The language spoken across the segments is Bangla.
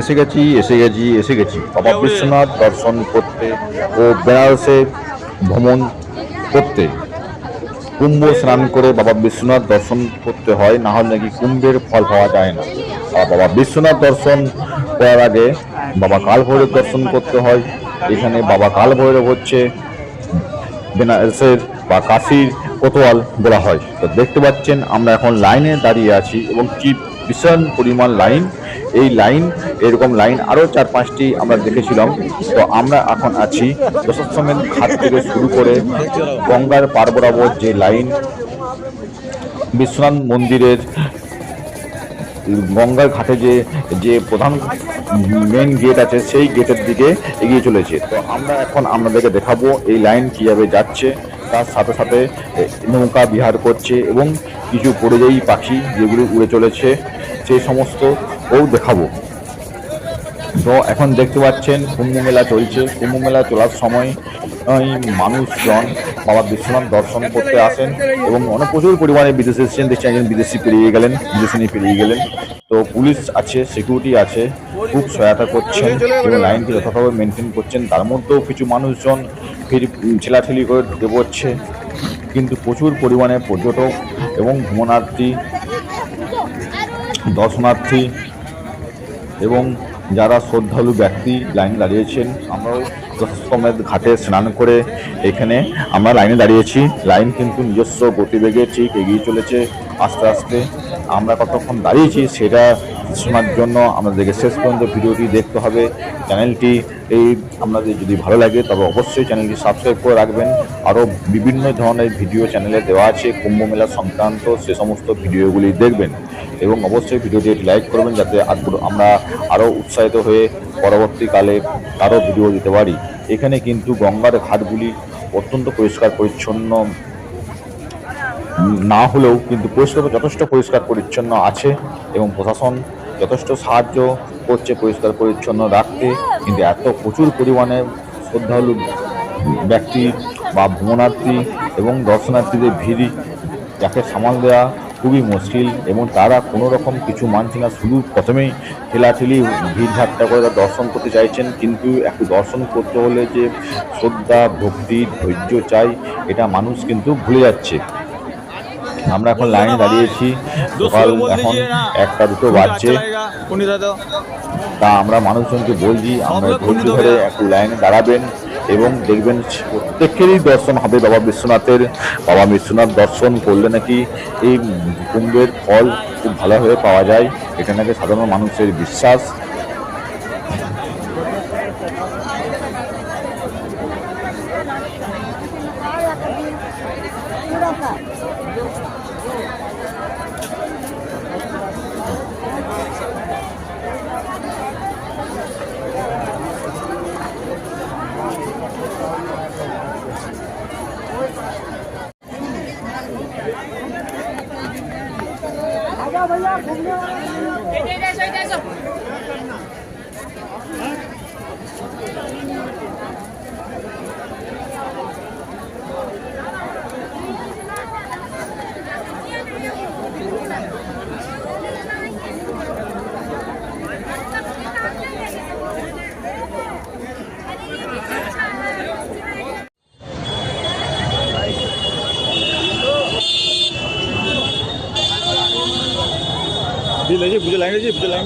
এসে গেছি এসে গেছি এসে গেছি। বাবা বিশ্বনাথ দর্শন করতে ও বেনারসে ভ্রমণ করতে। কুম্ভ স্নান করে বাবা বিশ্বনাথ দর্শন করতে হয় না হলে নাকি কুম্ভের ফল পাওয়া যায় না। আর বাবা বিশ্বনাথ দর্শন করার আগে বাবা কাল ভৈরব দর্শন করতে হয়। এখানে বাবা কাল ভৈরব হচ্ছে বেনারসের বা কাশির কোতোয়াল বলা হয়। তো দেখতে পাচ্ছেন আমরা এখন লাইনে দাঁড়িয়ে আছি এবং কি বিশাল পরিমাণ লাইন এই লাইন এরকম লাইন আরও চার পাঁচটি আমরা দেখেছিলাম। তো আমরা এখন আছি দশাশ্বমেধ ঘাট থেকে শুরু করে গঙ্গার পার বরাবর যে লাইন বিশ্বনাথ মন্দিরের গঙ্গার ঘাটে যে যে প্রধান মেন গেট আছে, সেই গেটের দিকে এগিয়ে চলেছে। তো আমরা এখন আপনাদেরকে দেখাবো এই লাইন কীভাবে যাচ্ছে, তার সাথে সাথে নৌকা বিহার করছে এবং কিছু পরিযায়ী পাখি যেগুলি উড়ে চলেছে। সেই সমস্ত ও দেখাবো। তো এখন দেখতে পাচ্ছেন কুম্ভ মেলা চলছে। কুম্ভ মেলা চলার সময় মানুষজন বাবা বিশ্বনাথ দর্শন করতে আসেন এবং অনেক প্রচুর পরিমাণে বিদেশে এসেছেন। দেখছি একজন বিদেশি পেরিয়ে গেলেন বিদেশি নিয়ে পেরিয়ে গেলেন। তো পুলিশ আছে সিকিউরিটি আছে, খুব সহায়তা করছেন এবং লাইনটি যথাযথভাবে মেনটেন করছেন। তার মধ্যেও কিছু মানুষজন ফির ঠেলাঠেলি করে ঢুকে পড়ছে। কিন্তু প্রচুর পরিমাণে পর্যটক এবং ভ্রমণার্থী দর্শনার্থী এবং যারা শ্রদ্ধালু ব্যক্তি লাইন দাঁড়িয়েছেন, আমরাও দশমেধ ঘাটে স্নান করে এখানে আমরা লাইনে দাঁড়িয়েছি। লাইন কিন্তু নিজস্ব গতিবেগে ঠিক এগিয়ে চলেছে আস্তে আস্তে। আমরা কতক্ষণ দাঁড়িয়েছি সেটা শোনার জন্য আমাদেরকে শেষ পর্যন্ত ভিডিওটি দেখতে হবে। চ্যানেলটি এই আপনাদের যদি ভালো লাগে, তবে অবশ্যই চ্যানেলটি সাবস্ক্রাইব করে রাখবেন। আরও বিভিন্ন ধরনের ভিডিও চ্যানেলে দেওয়া আছে। কুম্ভ মেলা সংক্রান্ত সে সমস্ত ভিডিওগুলি দেখবেন। এবং অবশ্যই ভিডিওটি একটি লাইক করবেন যাতে আমরা আরও উৎসাহিত হয়ে পরবর্তীকালে আরও ভিডিও দিতে পারি। এখানে কিন্তু গঙ্গার ঘাটগুলি অত্যন্ত পরিষ্কার পরিচ্ছন্ন। না হলেও কিন্তু পরিষ্কার যথেষ্ট পরিষ্কার পরিচ্ছন্ন আছে এবং প্রশাসন যথেষ্ট সাহায্য করছে পরিষ্কার পরিচ্ছন্ন রাখতে। কিন্তু এত প্রচুর পরিমাণে শ্রদ্ধালু ব্যক্তি বা ভ্রমণার্থী এবং দর্শনার্থীদের ভিড় যাকে সামাল দেওয়া খুবই মুশকিল এবং তারা কোনো রকম কিছু মানছে না। শুধু প্রথমেই ঠেলাঠেলি ভিড় ঝাট্টা করে তারা দর্শন করতে চাইছেন কিন্তু একটু দর্শন করতে হলে যে শ্রদ্ধা ভক্তি ধৈর্য চাই এটা মানুষ কিন্তু ভুলে যাচ্ছে। আমরা এখন লাইনে দাঁড়িয়েছি। সকাল এখন একটা দুটো বাজছে। তা আমরা মানুষজনকে বলছি আমরা ধৈর্য ধরে একটু লাইনে দাঁড়াবেন। এবং দেখবেন প্রত্যেকেরই দর্শন হবে। বাবা বিশ্বনাথের, বাবা বিশ্বনাথ দর্শন করলে নাকি এই কুম্ভের ফল খুব ভালোভাবে পাওয়া যায়। এটা নাকি সাধারণ মানুষের বিশ্বাস। 对对对，收一点数。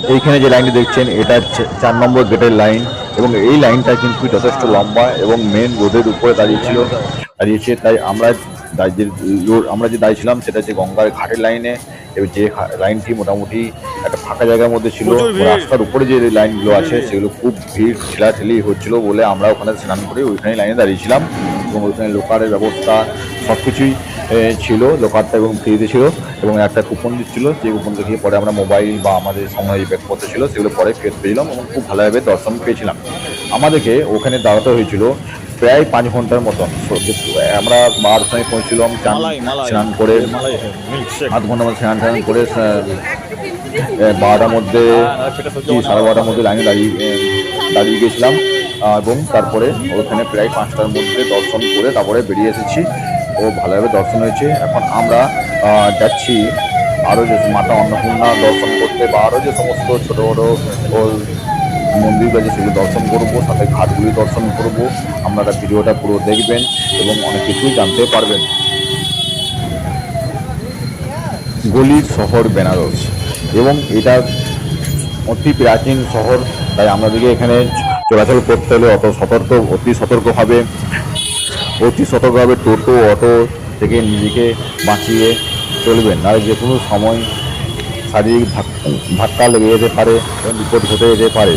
এইখানে যে লাইনটি দেখছেন এটা চার নম্বর গেটের লাইন এবং এই লাইনটা কিন্তু যথেষ্ট লম্বা এবং মেন রোডের উপরে দাঁড়িয়েছিল দাঁড়িয়েছে। তাই আমরা যে রোড- আমরা যে দাঁড়িয়েছিলাম সেটা হচ্ছে গঙ্গার ঘাটের লাইনে এবং যে লাইনটি মোটামুটি একটা ফাঁকা জায়গার মধ্যে ছিল রাস্তার উপরে যে লাইনগুলো আছে সেগুলো খুব ভিড় ঠেলাঠেলি হচ্ছিল বলে আমরা ওখানে স্নান করে ওইখানে লাইনে দাঁড়িয়েছিলাম। এবং ওইখানে লোকারের ব্যবস্থা সব কিছুই ছিল লোকারটা এবং ফ্রিতে ছিল এবং একটা কুপন দিচ্ছিল যে কুপন দেখিয়ে পরে আমরা মোবাইল বা আমাদের সময় যে ব্যাগপত্র ছিল সেগুলো পরে ফেরত পেয়েছিলাম এবং খুব ভালোভাবে দর্শন পেয়েছিলাম। আমাদেরকে ওখানে দাঁড়াতে হয়েছিল প্রায় পাঁচ ঘণ্টার মতন আমরা বারোটার সময় পৌঁছছিলাম চান স্নান করে আধ ঘণ্টার মধ্যে স্নান টান করে বারোটার মধ্যে সাড়ে বারোটার মধ্যে লাইনে দাঁড়িয়ে দাঁড়িয়ে গেছিলাম এবং তারপরে ওখানে প্রায় পাঁচটার মধ্যে দর্শন করে তারপরে বেরিয়ে এসেছি। ও ভালোভাবে দর্শন হয়েছে। এখন আমরা যাচ্ছি আরও যে মাতা অন্নপূর্ণা দর্শন করতে বা আরও যে সমস্ত ছোটো, বড়ো মন্দির আছে সেগুলো দর্শন করব, সাথে ঘাটগুলি দর্শন করব। আপনারা ভিডিওটা পুরো দেখবেন এবং অনেক কিছুই জানতে পারবেন। গলির শহর বেনারস এবং এটা অতি প্রাচীন শহর, তাই আমাদেরকে এখানে চলাচল করতে হলে অত সতর্ক, অতি সতর্কভাবে অতি সতর্কভাবে টোটো, অটো থেকে নিজেকে বাঁচিয়ে চলবেন। নাহলে যে কোনো সময় শারীরিক ধাক- ধাক্কা লেগে যেতে পারে এবং বিপদ ঘটে যেতে পারে।